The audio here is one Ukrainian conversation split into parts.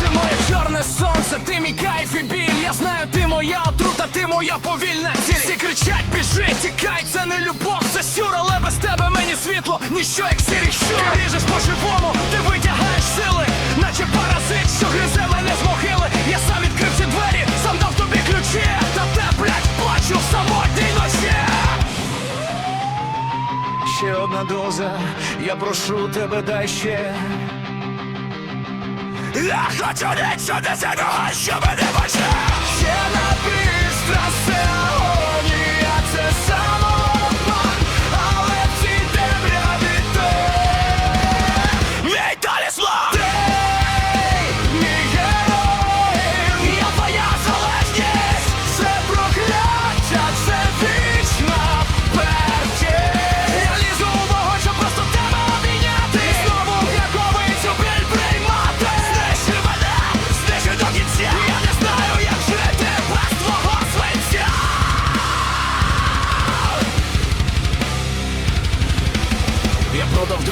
Ти моє чорне сонце, ти мій кайф і біль. Я знаю, моя повільна ціль. Всі кричать, біжи, тікай, це не любов, це сюр, але без тебе мені світло, ніщо як сірий щур. Ти ріжеш по-живому, ти витягаєш сили, наче паразит, що гризе мене з могили. Я сам відкрив ці двері, сам дав тобі ключі. Та те, блядь, плачу в самотній ночі. Ще одна доза, я прошу тебе, дай ще. Я хочу нічого не цього, що мене баче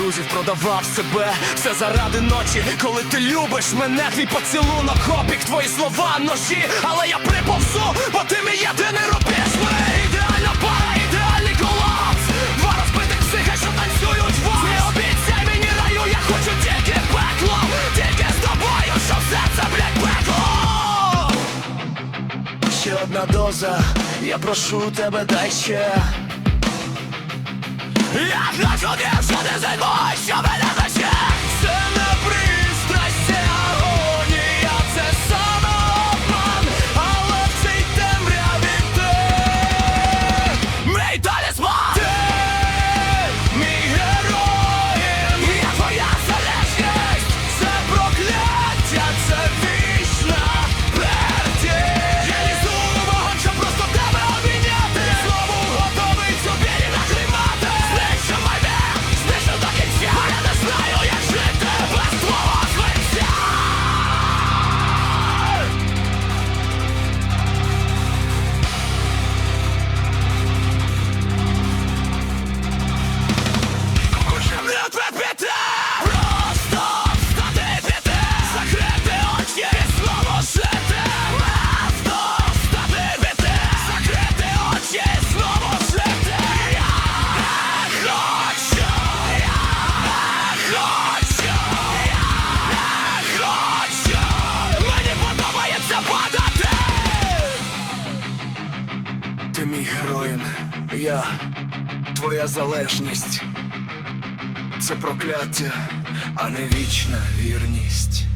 друзів, продавав себе, все заради ночі, коли ти любиш мене, твій поцілунок, опік, твої слова ножі, але я приповзу, бо ти мій єдиний рубіж. Ми ідеальна пара, ідеальний колапс. Два розбитих психа, що танцюють в Не обіцяй мені раю, я хочу тільки пекло. Тільки з тобою, щоб серце, блядь, пекло. Ще одна доза, я прошу тебе, дай ще я хочу більше не забувай, що Ти мій героїн, я твоя залежність. Це прокляття, а не вічна вірність.